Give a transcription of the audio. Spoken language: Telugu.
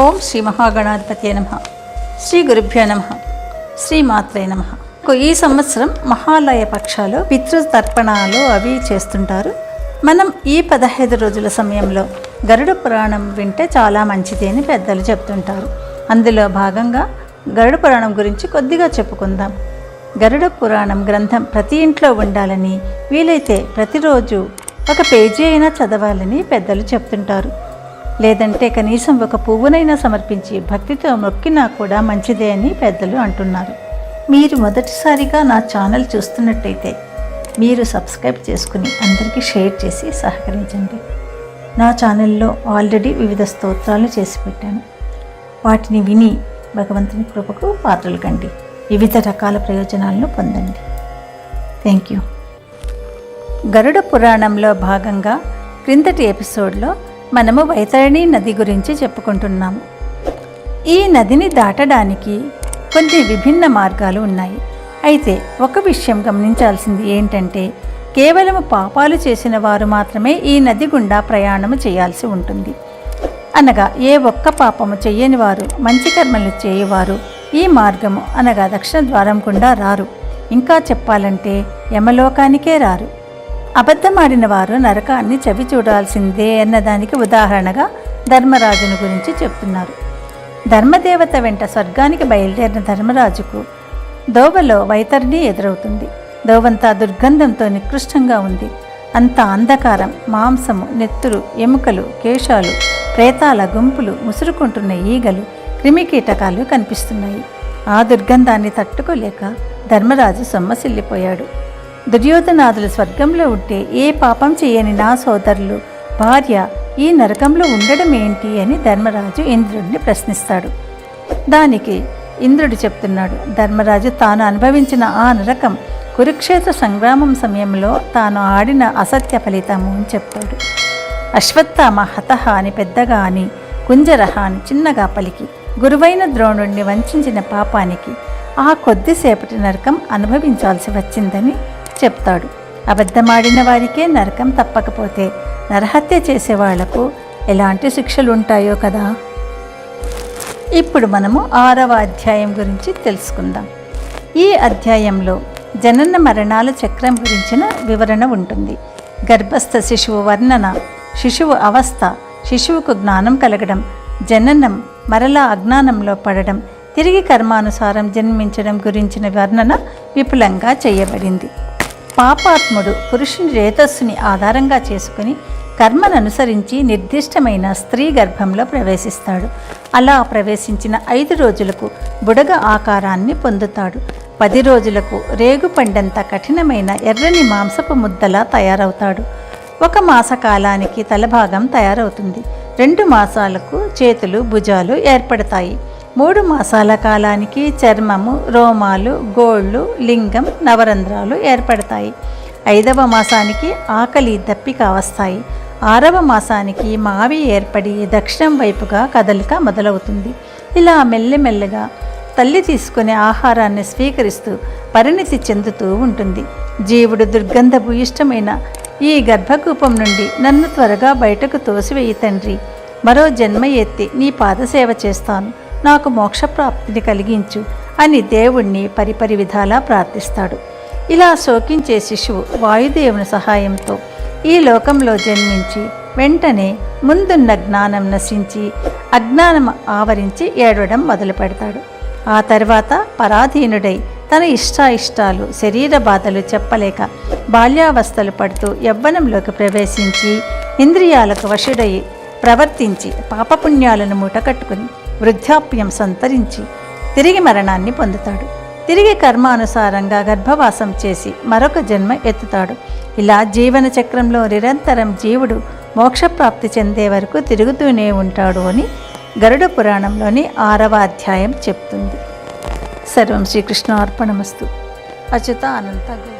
ఓం శ్రీ మహాగణాధిపతి నమ. శ్రీ గురుభ్యో నమ. శ్రీ మాత్రే నమ. ఈ సంవత్సరం మహాలయ పక్షాలు పితృతర్పణాలు అవి చేస్తుంటారు. మనం ఈ పదహైదు రోజుల సమయంలో గరుడ పురాణం వింటే చాలా మంచిది అని పెద్దలు చెప్తుంటారు. అందులో భాగంగా గరుడ పురాణం గురించి కొద్దిగా చెప్పుకుందాం. గరుడ పురాణం గ్రంథం ప్రతి ఇంట్లో ఉండాలని వీలైతే ప్రతిరోజు ఒక పేజీ అయినా చదవాలని పెద్దలు చెప్తుంటారు. లేదంటే కనీసం ఒక పువ్వునైనా సమర్పించి భక్తితో మొక్కినా కూడా మంచిదే అని పెద్దలు అంటున్నారు. మీరు మొదటిసారిగా నా ఛానల్ చూస్తున్నట్టయితే మీరు సబ్స్క్రైబ్ చేసుకుని అందరికీ షేర్ చేసి సహకరించండి. నా ఛానల్లో ఆల్రెడీ వివిధ స్తోత్రాలు చేసి పెట్టాను. వాటిని విని భగవంతుని కృపకు పాత్రలు కండి. వివిధ రకాల ప్రయోజనాలను పొందండి. థ్యాంక్ యూ గరుడ పురాణంలో భాగంగా క్రిందటి ఎపిసోడ్లో మనము వైతరణి నది గురించి చెప్పుకుంటున్నాము. ఈ నదిని దాటడానికి కొన్ని విభిన్న మార్గాలు ఉన్నాయి. అయితే ఒక విషయం గమనించాల్సింది ఏంటంటే కేవలం పాపాలు చేసిన వారు మాత్రమే ఈ నది గుండా ప్రయాణము చేయాల్సి ఉంటుంది. అనగా ఏ ఒక్క పాపము చేయని వారు మంచి కర్మలు చేయవారు ఈ మార్గము అనగా దక్షిణ ద్వారం గుండా రారు. ఇంకా చెప్పాలంటే యమలోకానికే రారు. అబద్ధమాడిన వారు నరకాన్ని చవి చూడాల్సిందే అన్నదానికి ఉదాహరణగా ధర్మరాజును గురించి చెప్తున్నారు. ధర్మదేవత వెంట స్వర్గానికి బయలుదేరిన ధర్మరాజుకు దోవలో వైతరిణి ఎదురవుతుంది. దోవంతా దుర్గంధంతో నికృష్టంగా ఉంది. అంత అంధకారం మాంసము నెత్తురు ఎముకలు కేశాలు ప్రేతాల గుంపులు ముసురుకుంటున్న ఈగలు క్రిమికీటకాలు కనిపిస్తున్నాయి. ఆ దుర్గంధాన్ని తట్టుకోలేక ధర్మరాజు సొమ్మసిల్లిపోయాడు. దుర్యోధనాథులు స్వర్గంలో ఉంటే ఏ పాపం చేయని నా సోదరులు? భార్య ఈ నరకంలో ఉండడం ఏంటి అని ధర్మరాజు ఇంద్రుడిని ప్రశ్నిస్తాడు. దానికి ఇంద్రుడు చెప్తున్నాడు ధర్మరాజు తాను అనుభవించిన ఆ నరకం కురుక్షేత్ర సంగ్రామం సమయంలో తాను ఆడిన అసత్య ఫలితము అని చెప్తాడు. అశ్వత్థామ హతహ అని పెద్దగా అని కుంజరహ అని చిన్నగా పలికి గురువైన ద్రోణుణ్ణి వంచిన పాపానికి ఆ కొద్దిసేపటి నరకం అనుభవించాల్సి వచ్చిందని చెప్తాడు. అబద్ధమాడిన వారికే నరకం తప్పకపోతే నరహత్య చేసే వాళ్ళకు ఎలాంటి శిక్షలు ఉంటాయో కదా? ఇప్పుడు మనము ఆరవ అధ్యాయం గురించి తెలుసుకుందాం. ఈ అధ్యాయంలో జనన మరణాల చక్రం గురించిన వివరణ ఉంటుంది. గర్భస్థ శిశువు వర్ణన శిశువు అవస్థ శిశువుకు జ్ఞానం కలగడం జననం మరలా అజ్ఞానంలో పడడం తిరిగి కర్మానుసారం జన్మించడం గురించిన వర్ణన విపులంగా చేయబడింది. పాపాత్ముడు పురుషుని రేతస్సుని ఆధారంగా చేసుకుని కర్మను అనుసరించి నిర్దిష్టమైన స్త్రీ గర్భంలో ప్రవేశిస్తాడు. అలా ప్రవేశించిన ఐదు రోజులకు బుడగ ఆకారాన్ని పొందుతాడు. పది రోజులకు రేగుపండంత కఠినమైన ఎర్రని మాంసపు ముద్దలా తయారవుతాడు. ఒక మాస కాలానికి తలభాగం తయారవుతుంది. రెండు మాసాలకు చేతులు భుజాలు ఏర్పడతాయి. మూడు మాసాల కాలానికి చర్మము రోమాలు గోళ్ళు లింగం నవరంధ్రాలు ఏర్పడతాయి. ఐదవ మాసానికి ఆకలి దప్పిక వస్తాయి. ఆరవ మాసానికి మావి ఏర్పడి దక్షిణం వైపుగా కదలిక మొదలవుతుంది. ఇలా మెల్లమెల్లగా తల్లి తీసుకునే ఆహారాన్ని స్వీకరిస్తూ పరిణితి చెందుతూ ఉంటుంది. జీవుడు దుర్గంధపు ఇష్టమైన ఈ గర్భకూపం నుండి నన్ను త్వరగా బయటకు తోసివేయి తండ్రి. మరో జన్మ ఎత్తి నీ పాదసేవ చేస్తాను. నాకు మోక్షప్రాప్తిని కలిగించు అని దేవుణ్ణి పరిపరి విధాలా ప్రార్థిస్తాడు. ఇలా శోకించే శిశువు వాయుదేవుని సహాయంతో ఈ లోకంలో జన్మించి వెంటనే ముందున్న జ్ఞానం నశించి అజ్ఞానం ఆవరించి ఏడవడం మొదలు పెడతాడు ఆ తర్వాత పరాధీనుడై తన ఇష్టాయిష్టాలు శరీర బాధలు చెప్పలేక బాల్యావస్థలు పడుతూ యవ్వనంలోకి ప్రవేశించి ఇంద్రియాలకు వశుడై ప్రవర్తించి పాపపుణ్యాలను మూటకట్టుకుని వృద్ధాప్యం సంతరించి తిరిగి మరణాన్ని పొందుతాడు. తిరిగి కర్మానుసారంగా గర్భవాసం చేసి మరొక జన్మ ఎత్తుతాడు. ఇలా జీవన చక్రంలో నిరంతరం జీవుడు మోక్షప్రాప్తి చెందే వరకు తిరుగుతూనే ఉంటాడు అని గరుడ పురాణంలోని ఆరవ అధ్యాయం చెప్తుంది. సర్వం శ్రీకృష్ణ అర్పణమస్తు. అచ్యుత అనంత